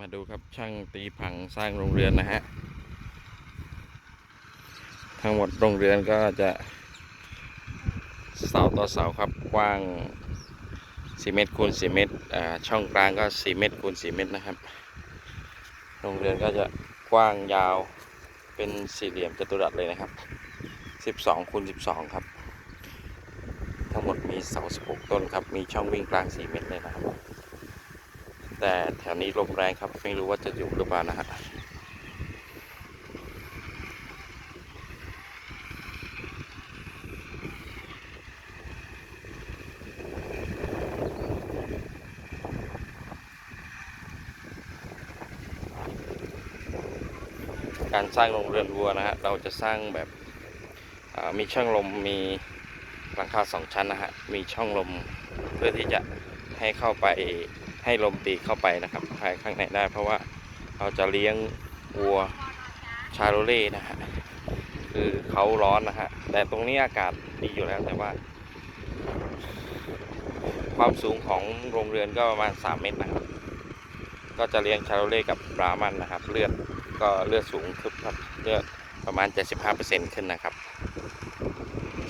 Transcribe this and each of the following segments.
มาดูครับช่างตีผังสร้างโรงเรือนนะฮะ ทั้งหมดโรงเรือนก็จะเสาต่อเสาครับกว้าง 4 เมตรคูณ4เมตรช่องกลางก็ 4 เมตรคูณ4เมตรนะครับ โรงเรือนก็จะกว้างยาวเป็นสี่เหลี่ยมจัตุรัสเลยนะครับ 12คูณ12 ครับ ทั้งหมดมีเสา 16 ต้นครับ มีช่องวิ่งกลาง 4 เมตรเลยนะครับ แต่แถวนี้ลมแรงครับ ไม่รู้ว่าจะอยู่หรือเปล่านะฮะการสร้างโรงเรือนวัวนะฮะ เราจะสร้างแบบมีช่องลม มีหลังคาสองชั้นนะฮะ มีช่องลมเพื่อที่จะให้เข้าไป ให้ลมตีเข้าไปนะครับภายข้างในได้ เพราะว่าเราจะเลี้ยงวัวชาโรเล่นะฮะคือเขาร้อนนะฮะแต่ตรงนี้อากาศดีอยู่แล้วแต่ว่า ความสูงของโรงเรือนก็ประมาณ 3 เมตรนะครับ ก็จะเลี้ยงชาโรเล่กับบรามันนะครับ เลือดก็เลือดสูงขึ้นครับเลือดประมาณ 75%ขึ้นนะครับ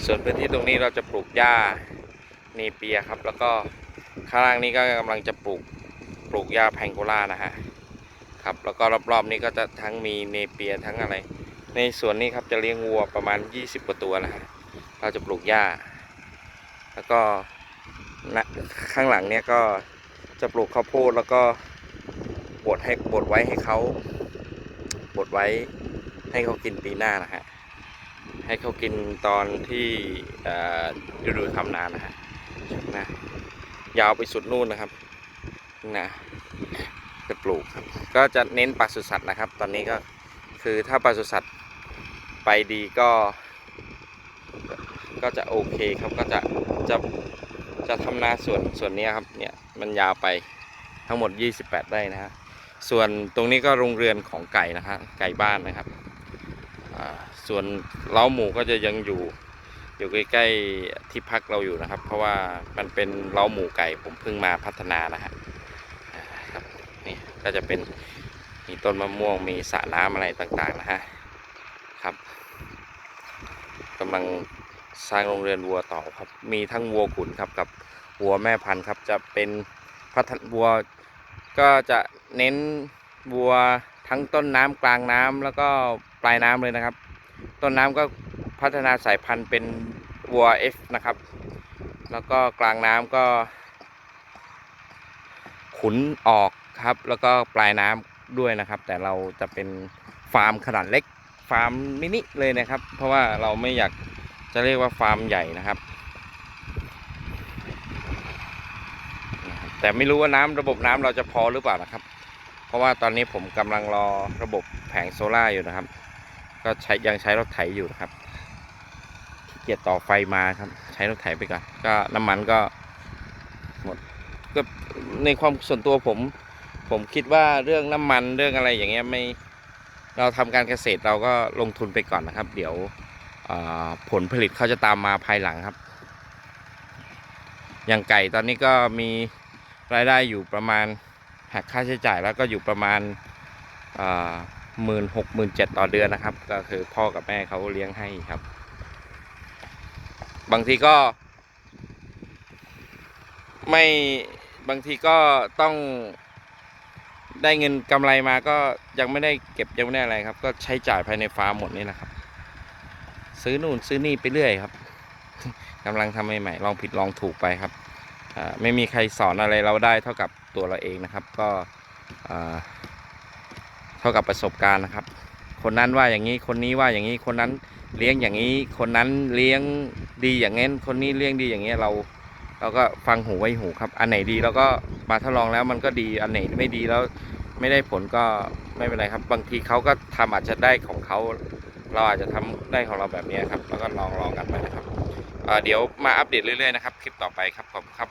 ส่วนพื้นที่ตรงนี้เราจะปลูกหญ้าเนเปียครับ แล้วก็ข้างล่างนี้ก็กำลังจะปลูก ปลูกหญ้าแพงโกล่านะฮะครับแล้วก็รอบๆนี้ก็จะทั้งมีเนเปียทั้งอะไร ในสวนนี้ครับจะเลี้ยงวัวประมาณ 20กว่าตัวนะฮะเราจะปลูกหญ้า แล้วก็ข้างหลังเนี้ยก็จะปลูกข้าวโพดแล้วก็บดให้บดไว้ให้เขาบดไว้ให้เขากินปีหน้านะฮะให้เขากินตอนที่ฤดูทำนานะฮะนะยาวไปสุดนู่นนะครับ นะจะปลูกครับก็จะเน้นปศุสัตว์นะครับ ตอนนี้ก็คือถ้าปศุสัตว์ไปดีก็ ก็จะโอเคครับก็จะจะจะทำนาส่วนส่วนนี้ครับเนี่ยมันยาวไปทั้งหมด 28ไร่นะฮะส่วนตรงนี้ก็โรงเรือนของไก่นะฮะไก่บ้านนะครับส่วนเล้าหมูก็จะยังอยู่อยู่ใกล้ๆที่พักเราอยู่นะครับ เพราะว่ามันเป็นเล้าหมูไก่ผมเพิ่งมาพัฒนานะฮะอ่าครับ ก็จะเป็นมีต้นมะม่วงมีสระน้ำอะไรต่างๆนะฮะครับกำลังสร้างโรงเรือนวัวต่อครับมีทั้งวัวขุนครับกับวัวแม่พันธุ์ครับจะเป็นพัฒนวัวก็จะเน้นวัวทั้งต้นน้ำกลางน้ำแล้วก็ปลายน้ำเลยนะครับ ต้นน้ำก็พัฒนาสายพันธุ์เป็นวัว F นะครับ แล้วก็กลางน้ำก็ ขุนออก ครับ แล้วก็ปลายน้ำด้วยนะครับ แต่เราจะเป็นฟาร์มขนาดเล็ก ฟาร์มมินิเลยนะครับ เพราะว่าเราไม่อยากจะเรียกว่าฟาร์มใหญ่นะครับ แต่ไม่รู้ว่าน้ำระบบน้ำเราจะพอหรือเปล่านะครับ เพราะว่าตอนนี้ผมกำลังรอระบบแผงโซล่าอยู่นะครับ ก็ใช้ยังใช้รถไถอยู่นะครับขี้เกียจต่อไฟมาครับ ใช้รถไถไปก่อนก็น้ำมันก็หมดก็ในความส่วนตัวผม ผมคิดว่าเรื่องน้ำมันเรื่องอะไรอย่างเงี้ยไม่เราทำการเกษตรเราก็ลงทุนไปก่อนนะครับ เดี๋ยวผลผลิตเขาจะตามมาภายหลังครับ อย่างไก่ตอนนี้ก็มีรายได้อยู่ประมาณหักค่าใช้จ่ายแล้วก็อยู่ประมาณหมื่นหกหมื่นเจ็ดต่อเดือนนะครับ ก็คือพ่อกับแม่เขาเลี้ยงให้ครับ บางทีก็ ไม่บางทีก็ต้อง ได้เงินกำไรมาก็ยังไม่ได้เก็บยังไม่ได้อะไรครับ ก็ใช้จ่ายภายในฟาร์มหมดนี่แหละครับ ซื้อนู่นซื้อนี่ไปเรื่อยครับกำลังทำใหม่ๆลองผิดลองถูกไปครับไม่มีใครสอนอะไรเราได้เท่ากับตัวเราเองนะครับ ก็เท่ากับประสบการณ์นะครับ คนนั้นว่าอย่างนี้คนนี้ว่าอย่างนี้คนนั้นเลี้ยงอย่างนี้คนนั้นเลี้ยงดีอย่างงี้นคนนี้เลี้ยงดีอย่างเงี้ยเรา เราก็ฟังหูไว้หูครับ อันไหนดีเราก็มาทดลองแล้วมันก็ดีอันไหนไม่ดีแล้วไม่ได้ผลก็ไม่เป็นไรครับ บางทีเขาก็ทำอาจจะได้ของเขาเราอาจจะทำได้ของเราแบบนี้ครับ แล้วก็ลองลองกันไปนะครับเเดี๋ยวมาอัปเดตเรื่อยๆนะครับ คลิปต่อไปครับขอบคุณครับ